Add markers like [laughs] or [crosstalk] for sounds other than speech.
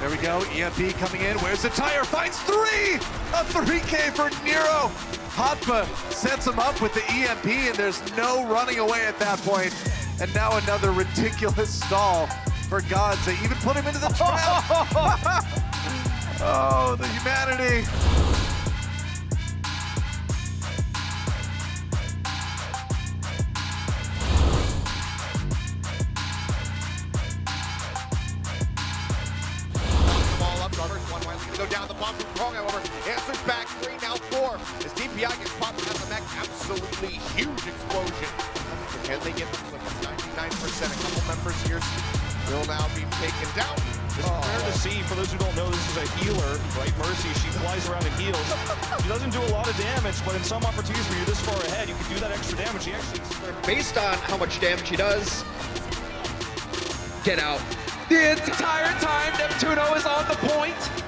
There we go. EMP coming in. Where's the tire? Finds three! A 3K for Nero. Hotba sets him up with the EMP, and there's no running away at that point. And now another ridiculous stall for Gods. They even put him into the trap. [laughs] oh, the humanity. Go down the bomb from Krong, however. Answers back three, now four. As DPI gets popped at the mech. Absolutely huge explosion. Can they get the flip? 99%. A couple members here will now be taken down. It's oh. fair to see, for those who don't know, this is a healer, right? Mercy, she flies around and heals. She doesn't do a lot of damage, but in some opportunities where you're this far ahead, you can do that extra damage. She actually based on how much damage he does, get out. The entire time Neptuno is on the point.